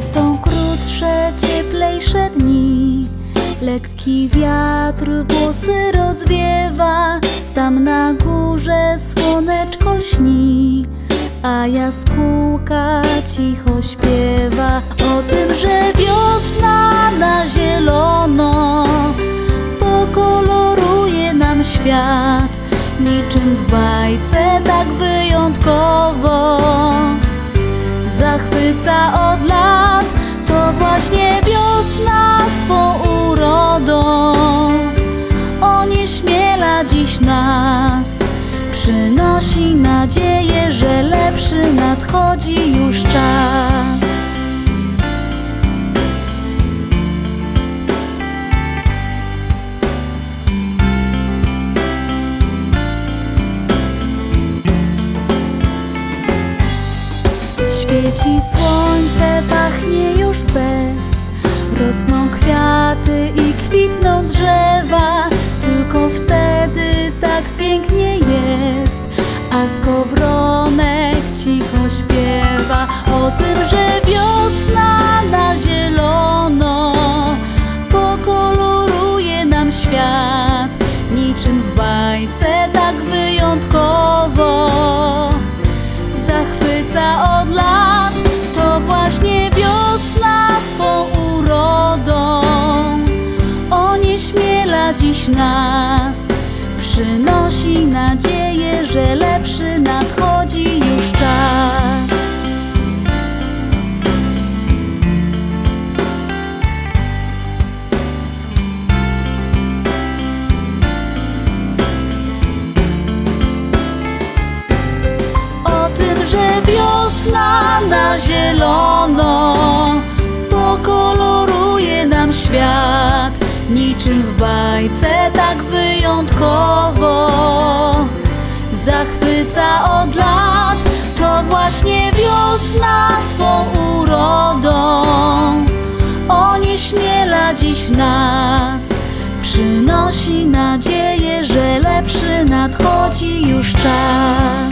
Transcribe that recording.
Są krótsze, cieplejsze dni. Lekki wiatr włosy rozwiewa Tam na górze słoneczko lśni. A jaskółka cicho śpiewa O tym, że wiosna na zielono Pokoloruje nam świat. Niczym w bajce tak wyjątkowo zachwyca dziś nas Przynosi nadzieję, że lepszy nadchodzi już czas. Świeci słońce, pachnie już bez. Rosną kwiaty A skowronek cicho śpiewa O tym, że wiosna na zielono Pokoloruje nam świat. Niczym w bajce tak wyjątkowo zachwyca od lat. To właśnie wiosna swą urodą Onieśmiela dziś nas Przynosi nadzieję, że lepszy nadchodzi już czas. O tym, że wiosna na zielono Pokoloruje nam świat. Niczym w bajce tak wyjątkowo nas. Przynosi nadzieję, że lepszy nadchodzi już czas